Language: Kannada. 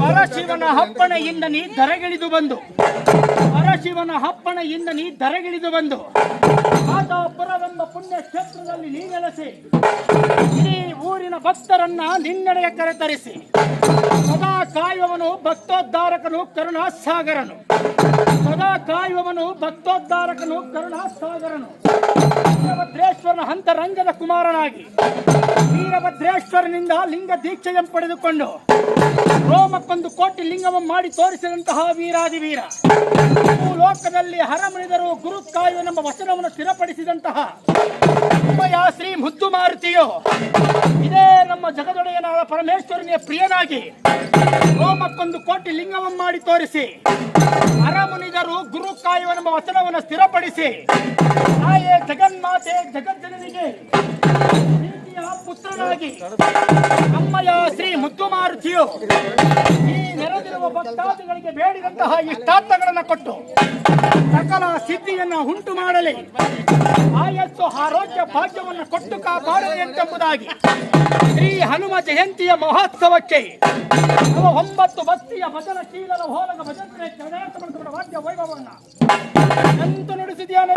ಪರಶಿವನ ಹಪ್ಪಣೆಯಿಂದ ನೀ ಧರೆಗಿಳಿದು ಬಂದು. ಪರಶಿವನ ಹಪ್ಪಣೆಯಿಂದ ನೀ ಧರೆಗಿಳಿದು ಬಂದು. ಮಾತಾಪುರವೆಂಬ ಪುಣ್ಯ ಕ್ಷೇತ್ರದಲ್ಲಿ ನೀ ನೆಲೆಸಿ. ಇಡೀ ಭಕ್ತರನ್ನ ನಿನ್ನೆಡೆಗೆ ಕರೆತರಿಸಿ. ಸದಾ ಕಾಯುವವನು ಭಕ್ತೋದ್ಧಾರಕನು, ಕರುಣಾಸಾಗರನು. ಸದಾ ಕಾಯುವವನು ಭಕ್ತೋದ್ಧಾರಕನು, ಕರುಣಾಸಾಗರನು. ವೀರಭದ್ರೇಶ್ವರನ ಹಂತರಂಗದ ಕುಮಾರನಾಗಿ. ವೀರಭದ್ರೇಶ್ವರನಿಂದ ಲಿಂಗ ದೀಕ್ಷೆಯನ್ನು ಪಡೆದುಕೊಂಡು ರೋಮಕ್ಕೊಂದು ಕೋಟಿ ಲಿಂಗವ ಮಾಡಿ ತೋರಿಸಿದಂತಹ ವೀರಾದಿ ವೀರ ಲೋಕದಲ್ಲಿ ಹರಮಣಿದರು ಗುರು ನಮ್ಮ ವಚನವನ್ನು ಸ್ಥಿರಪಡಿಸಿದಂತಹ ಮಾರುತಿಯು ಇದೇ ನಮ್ಮ ಜಗದೊಡೆಯನಾದ ಪರಮೇಶ್ವರನಿಗೆ ಪ್ರಿಯನಾಗಿ ರೋಮಕ್ಕೊಂದು ಕೋಟಿ ಲಿಂಗವನ್ನು ಮಾಡಿ ತೋರಿಸಿ ಅರಮುನಿಗರು ಗುರು ಕಾಯುವನೆಂಬ ವಚನವನ್ನು ಸ್ಥಿರಪಡಿಸಿ, ತಾಯೇ ಜಗನ್ಮಾತೆ ಜಗಜ್ಜನನಿಗೆ ಪುತ್ರನಾಗಿ ನಮ್ಮಯ ಶ್ರೀ ಮುದ್ದು ಮಾರುತಿಯು ಈ ಮಾಡುವ ಭಕ್ತಾದಿಗಳಿಗೆ ಬೇಡಿದಂತಹ ಇಷ್ಟಾರ್ಥಗಳನ್ನು ಕೊಟ್ಟು ಸಕಲ ಸಿದ್ಧಿಯನ್ನು ಉಂಟು ಮಾಡಲಿ ಆಯಸ್ಸು ಆರೋಗ್ಯ ಭಾಗ್ಯವನ್ನು ಕೊಟ್ಟು ಕಾಪಾಡಲಿ ಎಂಬುದಾಗಿ ಶ್ರೀ ಹನುಮ ಜಯಂತಿಯ ಮಹೋತ್ಸವಕ್ಕೆ ಒಂಬತ್ತು ಬಸ್ತಿಯ ಭಜನ ಚೀಲದ ಹೋಲಗ ಭಜನೆ ವಾದ್ಯ ವೈಭವವನ್ನು ಎಂತು ನುಡಿಸಿದೆಯಾನ